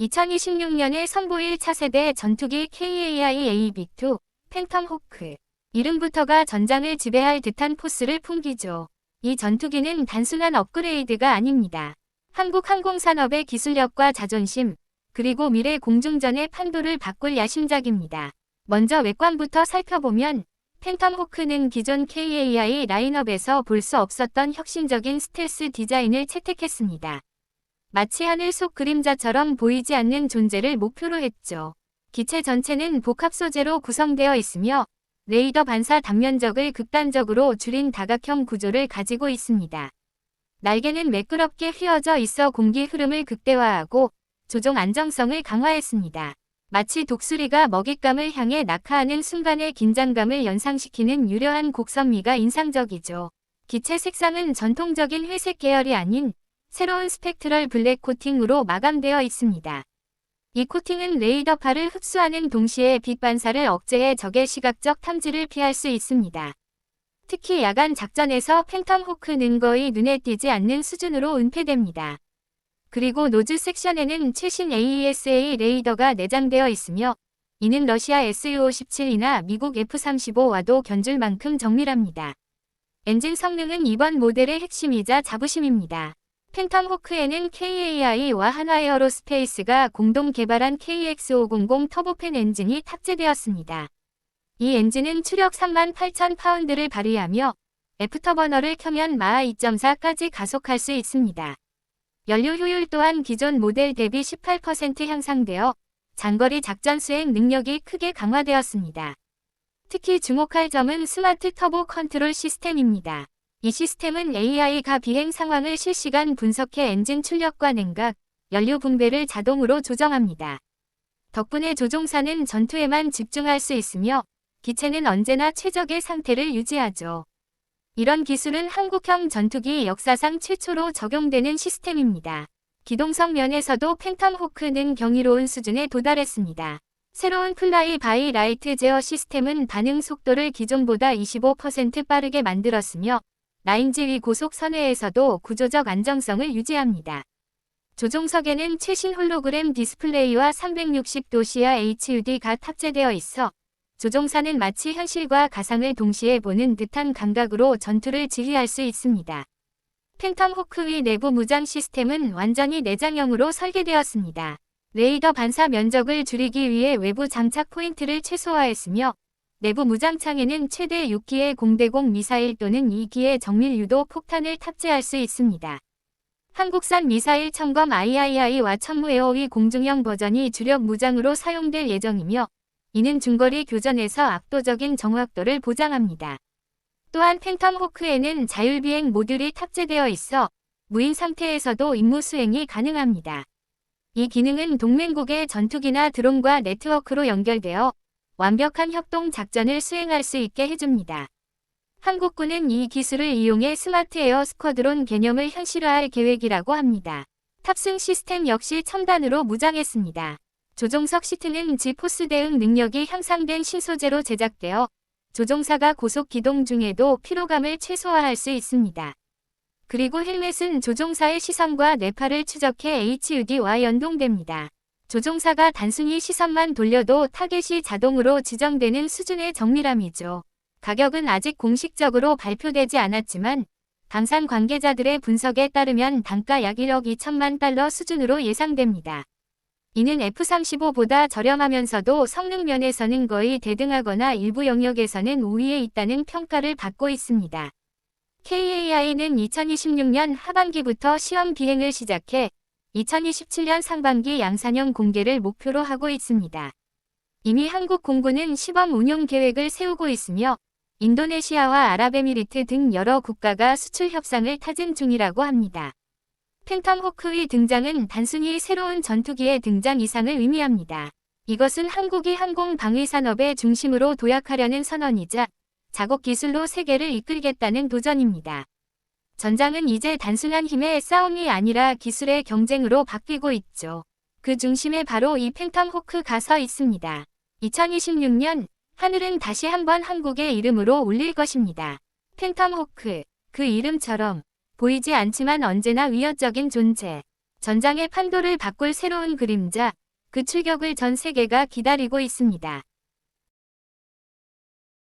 2026년에 선보일 차세대 전투기 KAI-AV2 팬텀 호크. 이름부터가 전장을 지배할 듯한 포스를 풍기죠. 이 전투기는 단순한 업그레이드가 아닙니다. 한국 항공산업의 기술력과 자존심, 그리고 미래 공중전의 판도를 바꿀 야심작입니다. 먼저 외관부터 살펴보면 팬텀 호크는 기존 KAI 라인업에서 볼 수 없었던 혁신적인 스텔스 디자인을 채택했습니다. 마치 하늘 속 그림자처럼 보이지 않는 존재를 목표로 했죠. 기체 전체는 복합 소재로 구성되어 있으며 레이더 반사 단면적을 극단적으로 줄인 다각형 구조를 가지고 있습니다. 날개는 매끄럽게 휘어져 있어 공기 흐름을 극대화하고 조종 안정성을 강화했습니다. 마치 독수리가 먹잇감을 향해 낙하하는 순간의 긴장감을 연상시키는 유려한 곡선미가 인상적이죠. 기체 색상은 전통적인 회색 계열이 아닌 새로운 스펙트럴 블랙 코팅으로 마감되어 있습니다. 이 코팅은 레이더파를 흡수하는 동시에 빛 반사를 억제해 적의 시각적 탐지를 피할 수 있습니다. 특히 야간 작전에서 팬텀 호크는 거의 눈에 띄지 않는 수준으로 은폐됩니다. 그리고 노즈 섹션에는 최신 AESA 레이더가 내장되어 있으며 이는 러시아 SU-57이나 미국 F-35와도 견줄 만큼 정밀합니다. 엔진 성능은 이번 모델의 핵심이자 자부심입니다. 팬텀 호크에는 KAI와 한화에어로스페이스가 공동 개발한 KX500 터보팬 엔진이 탑재되었습니다. 이 엔진은 추력 3만 8천 파운드를 발휘하며 애프터버너를 켜면 마하 2.4까지 가속할 수 있습니다. 연료 효율 또한 기존 모델 대비 18% 향상되어 장거리 작전 수행 능력이 크게 강화되었습니다. 특히 주목할 점은 스마트 터보 컨트롤 시스템입니다. 이 시스템은 AI가 비행 상황을 실시간 분석해 엔진 출력과 냉각, 연료 분배를 자동으로 조정합니다. 덕분에 조종사는 전투에만 집중할 수 있으며 기체는 언제나 최적의 상태를 유지하죠. 이런 기술은 한국형 전투기 역사상 최초로 적용되는 시스템입니다. 기동성 면에서도 팬텀 호크는 경이로운 수준에 도달했습니다. 새로운 플라이 바이 라이트 제어 시스템은 반응 속도를 기존보다 25% 빠르게 만들었으며 라인지위 고속 선회에서도 구조적 안정성을 유지합니다. 조종석에는 최신 홀로그램 디스플레이와 360도 시야 HUD가 탑재되어 있어 조종사는 마치 현실과 가상을 동시에 보는 듯한 감각으로 전투를 지휘할 수 있습니다. 팬텀 호크위 내부 무장 시스템은 완전히 내장형으로 설계되었습니다. 레이더 반사 면적을 줄이기 위해 외부 장착 포인트를 최소화했으며 내부 무장창에는 최대 6기의 공대공 미사일 또는 2기의 정밀 유도 폭탄을 탑재할 수 있습니다. 한국산 미사일 청검 III와 천무에어위 공중형 버전이 주력 무장으로 사용될 예정이며 이는 중거리 교전에서 압도적인 정확도를 보장합니다. 또한 팬텀 호크에는 자율비행 모듈이 탑재되어 있어 무인 상태에서도 임무 수행이 가능합니다. 이 기능은 동맹국의 전투기나 드론과 네트워크로 연결되어 완벽한 협동 작전을 수행할 수 있게 해줍니다. 한국군은 이 기술을 이용해 스마트 에어 스쿼드론 개념을 현실화할 계획이라고 합니다. 탑승 시스템 역시 첨단으로 무장했습니다. 조종석 시트는 지포스 대응 능력이 향상된 신소재로 제작되어 조종사가 고속 기동 중에도 피로감을 최소화할 수 있습니다. 그리고 헬멧은 조종사의 시선과 뇌파를 추적해 HUD와 연동됩니다. 조종사가 단순히 시선만 돌려도 타겟이 자동으로 지정되는 수준의 정밀함이죠. 가격은 아직 공식적으로 발표되지 않았지만 방산 관계자들의 분석에 따르면 단가 약 1억 2천만 달러 수준으로 예상됩니다. 이는 F-35보다 저렴하면서도 성능 면에서는 거의 대등하거나 일부 영역에서는 우위에 있다는 평가를 받고 있습니다. KAI는 2026년 하반기부터 시험 비행을 시작해 2027년 상반기 양산형 공개를 목표로 하고 있습니다. 이미 한국 공군은 시범 운용 계획을 세우고 있으며 인도네시아와 아랍에미리트 등 여러 국가가 수출 협상을 타진 중이라고 합니다. 팬텀 호크의 등장은 단순히 새로운 전투기의 등장 이상을 의미합니다. 이것은 한국이 항공 방위 산업의 중심으로 도약하려는 선언이자 작업 기술로 세계를 이끌겠다는 도전입니다. 전장은 이제 단순한 힘의 싸움이 아니라 기술의 경쟁으로 바뀌고 있죠. 그 중심에 바로 이 팬텀 호크가 서 있습니다. 2026년 하늘은 다시 한번 한국의 이름으로 울릴 것입니다. 팬텀 호크, 그 이름처럼 보이지 않지만 언제나 위협적인 존재. 전장의 판도를 바꿀 새로운 그림자, 그 출격을 전 세계가 기다리고 있습니다.